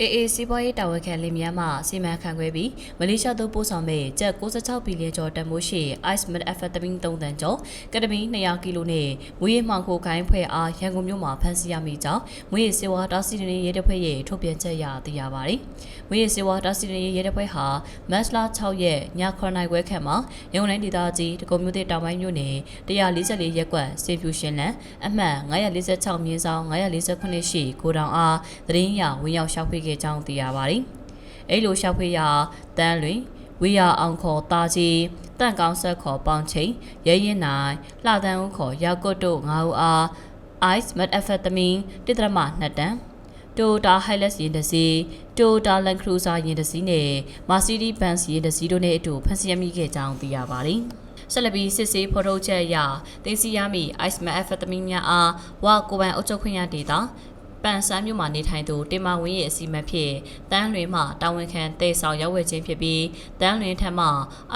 အေအေစီးပွားရေးတာဝန်ခံလင်မြန်းမှစီမံခန့်ခွဲပြီးမလေးရှားသို့ပို့ဆောင်မဲ့ကျပ်66ဘီလီယံကျော်တန်ဖိုးရှိ ice methamphetamine 3တန်ကျော်ကက်တမီ200ကီလိုနဲ့မွေးရမှောင်ခိုခိုင်းဖွဲ့အားရန်ကုန်မြို့မှာဖမ်းဆီးရမိကြောင်းမွေးရစေဝါတာစီနေရဲတပ်ဖွဲ့ရဲ့ထုတ်ပြန်ချက်အရသိရပါတယ်။မွေးရစေဝါတာစီနေရဲတပ်ဖွဲ့ဟာမတ်လ6ရက်ည9နာရီခွဲခန့်မှာရန်ကုန်တိုင်းဒေသကြီးတကုံမြို့တဲ့တောင်ပိုင်းမြို့နယ်144ရပ်ကွက်စေဖြူရှင်လန်အမှတ်946မြင်းဆောင်948ရှိကိုတောင်အားသတင်းရဝင်ရောက်ရှောက်ဖိခဲ့ကြောင်းသိရပါတယ်။အဲ့လိုရှောက်ဖိရတန်းလွင်ဝီယာအောင်ခေါ်တာကြီးတန့်ကောင်းဆက်ခေါ်ပေါင်ချိန်ရဲရင်နိုင်လှတန်းဦးခေါ်ရောက်ကွတ်တို့ငါးဦးအား ice methamphetamine တစ်တရမ2တန် Toyota Hilux ယာဉ်တစ်စီး Toyota Land Cruiser ယာဉ်တစ်စီးနဲ့ Mercedes Benz ယာဉ်တစ်စီးတို့နဲ့အတူဖမ်းဆီးရမိခဲ့ကြောင်းသိရပါတယ်။ဆက်လက်ပြီးစစ်ဆေးဖော်ထုတ်ချက်အရတင်စီရမိ ice methamphetamine များအားဝကိုပိုင်အုပ်ချုပ်ခွင့်ရဒေတာ ပန်ဆန်းမြို့မှာနေထိုင်သူတင်မဝင်းရဲ့အစီအမံဖြစ်တန်းလွင်မှတာဝန်ခံတေဆောင်ရောက်ဝယ်ခြင်းဖြစ်ပြီးတန်းလွင်ထက်မှ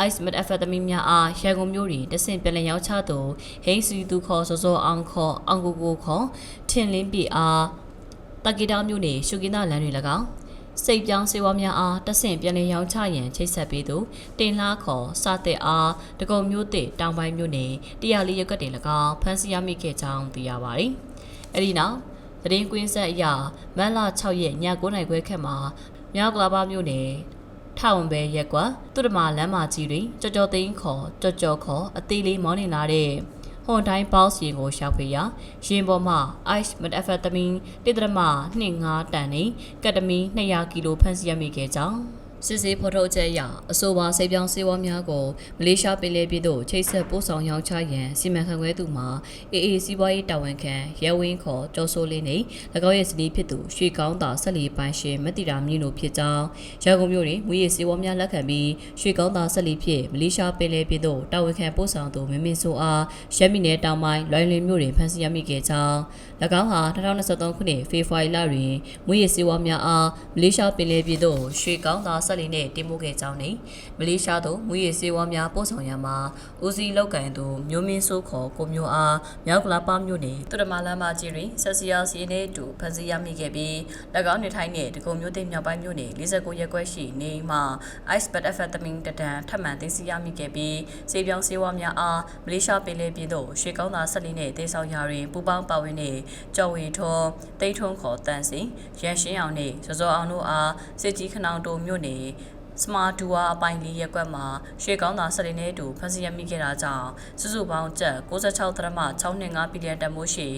ice methamphetamine များအားရန်ကုန်မြို့တွင်တဆင့်ပြန်လည်ရောက်ချသူဟိန်းစီသူခေါ်စောစောအောင်ခေါ်အောင်ကိုကိုခေါ်ထင်လင်းပြီအားတက္ကီတာမြို့နယ်ရှုကင်းသားလမ်းတွင်၎င်းစိတ်ပြောင်းစေဝါများအားတဆင့်ပြန်လည်ရောင်းချရန်ချိတ်ဆက်ပေးသူတင်လားခေါ်စတဲ့အားတကုံမျိုးတစ်တောင်ပိုင်းမြို့နယ်တရားလေးရပ်ကွက်တင်၎င်းဖမ်းဆီးရမိခဲ့ကြောင်းသိရပါတယ်။အဲဒီနောက် သတင်းကွင်းဆက်အရမန်လာ6ရက်ည9:00နာရီခွဲခန့်မှာမြောက်ကလာပါမြို့နယ်ထောင်ပဲရက်ကွာသူတမလမ်းမကြီးတွင်ကြော်ကြော်သိန်းခေါ်ကြော်ကြော်ခေါ်အသေးလေးမောင်းနေလာတဲ့ဟွန်တိုင်းပေါစ်ရင်ကိုရှောက်ဖေးရရင်ပေါ်မှာ ice methamphetamine တစ်တရမ2.5တန်နဲ့ကက်တမီ200ကီလိုဖမ်းဆီးရမိခဲ့ကြောင်း စစ်ဆေးဖော်ထုတ်ချက်အရအဆိုပါဆေးပြောင်းဆေးဝါးများကိုမလေးရှားပင်လယ်ပြည်သို့ချိတ်ဆက်ပို့ဆောင်ရောင်းချရန်စီမံခန့်ခွဲသူမှာအေအေစီးပွားရေးတာဝန်ခံရဲဝင်းခေါ်ကျော်စိုးလင်းနှင့်၎င်းရဲ့ဇနီးဖြစ်သူရွှေကောင်းသာဆက်လီပိုင်ရှင်မတိတာမြင့်တို့ဖြစ်ကြောင်းရန်ကုန်မြို့တွင်မူရည်ဆေးဝါးများလက်ခံပြီးရွှေကောင်းသာဆက်လီဖြစ်မလေးရှားပင်လယ်ပြည်သို့တာဝန်ခံပို့ဆောင်သူမင်းမင်းဆိုအားရဲမိနယ်တောင်ပိုင်းလွိုင်းလင်းမြို့တွင်ဖမ်းဆီးရမိခဲ့ကြောင်း၎င်းဟာ2023ခုနှစ်ဖေဖော်ဝါရီလတွင်မူရည်ဆေးဝါးများအားမလေးရှားပင်လယ်ပြည်သို့ရွှေကောင်းသာဆက်လီနှင့်တင်ပို့ခဲ့ကြောင်းနှင့်မလေးရှားသို့မူရည်ဆေးဝါးများပို့ဆောင်ရမှာဦးစီးလောက်ကန်သူမျိုးမင်းဆိုးခေါ်ကိုမျိုးအားမြောက်ကလာပမြို့နယ်သူရမလမ်းမကြီးတွင်ဆက်စီယာစီနှင့်အတူဖမ်းဆီးရမိခဲ့ပြီး၎င်းနေထိုင်တဲ့တကုံမျိုးသိမ်းမြောက်ပိုင်းမြို့နယ်49ရပ်ကွက်ရှိနေမှ ice bed amphetamine တဒံထပ်မံသိမ်းဆည်းရမိခဲ့ပြီးစေပြောင်းဆေးဝါးများအားမလေးရှားပင်လယ်ပြည်သို့ရွှေကောင်းသာဆက်လီနှင့်တေးဆောင်ရာတွင်ပူပေါင်းပါဝင်တဲ့ကျော်ဝေထွန်းတိတ်ထွန်းခေါ်တန်စင်ရန်ရှင်းအောင်နှင့်စောစောအောင်တို့အားစစ်ကြီးခနောင်တိုမြို့နယ် sih. စမာဒူဝါအပိုင်းလေးရက်ကွက်မှာရွှေကောင်းသာဆက်လင်းနဲ့အတူဖမ်းဆီးရမိခဲ့တာကြောင့်စုစုပေါင်းကျပ်66.625ဘီလီယံတန်ဖိုးရှိ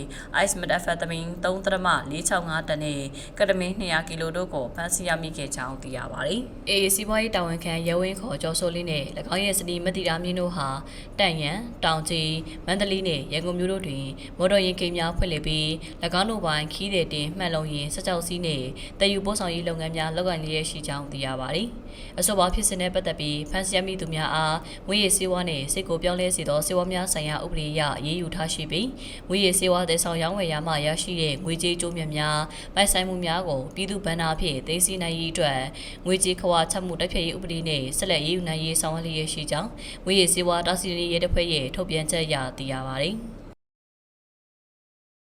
ice methamphetamine 3.465တန်နဲ့ကက်တမင်း200ကီလိုတို့ကိုဖမ်းဆီးရမိခဲ့ကြောင်းသိရပါတယ်။အေစီးပွားရေးတာဝန်ခံရဲဝင်းခေါ်ကျော်စိုးလင်းနဲ့၎င်းရဲ့စနီမတိတာမြင့်တို့ဟာတန့်ရန်တောင်ကြီးမန္တလေးနဲ့ရန်ကုန်မြို့တို့တွင်မော်တော်ယာဉ်ကိန်းများဖွင့်လှစ်ပြီး၎င်းတို့ပိုင်းခီးတဲ့တင်မှတ်လုံးရင်စကြောက်စီးနဲ့တည်ယူပို့ဆောင်ရေးလုပ်ငန်းများလုပ်ကိုင်လျက်ရှိကြောင်းသိရပါတယ်။အဆိုပါဖြစ်စဉ်နဲ့ပတ်သက်ပြီးဖန်ဆီးရမိသူများအားငွေရည်စေဝါနှင့်စိတ်ကိုပြောင်းလဲစေသောစေဝါများဆိုင်ရာဥပဒေအရရေးယူထားရှိပြီးငွေရည်စေဝါတဲ့ဆောင်ရောင်းဝယ်ရမှရရှိတဲ့ငွေကြေးကျိုးမြတ်များပိုင်ဆိုင်မှုများကိုပြည်သူ့ဗန္နာဖြင့်သိသိနိုင်ရေးအတွက်ငွေကြေးခွာချက်မှုတိုက်ဖျက်ရေးဥပဒေနှင့်ဆက်လက်ရေးယူနိုင်ရေးဆောင်ရွက်လျက်ရှိကြောင်းငွေရည်စေဝါတာစီရီရဲတပ်ဖွဲ့ရဲ့ထုတ်ပြန်ချက်အရသိရပါတယ်။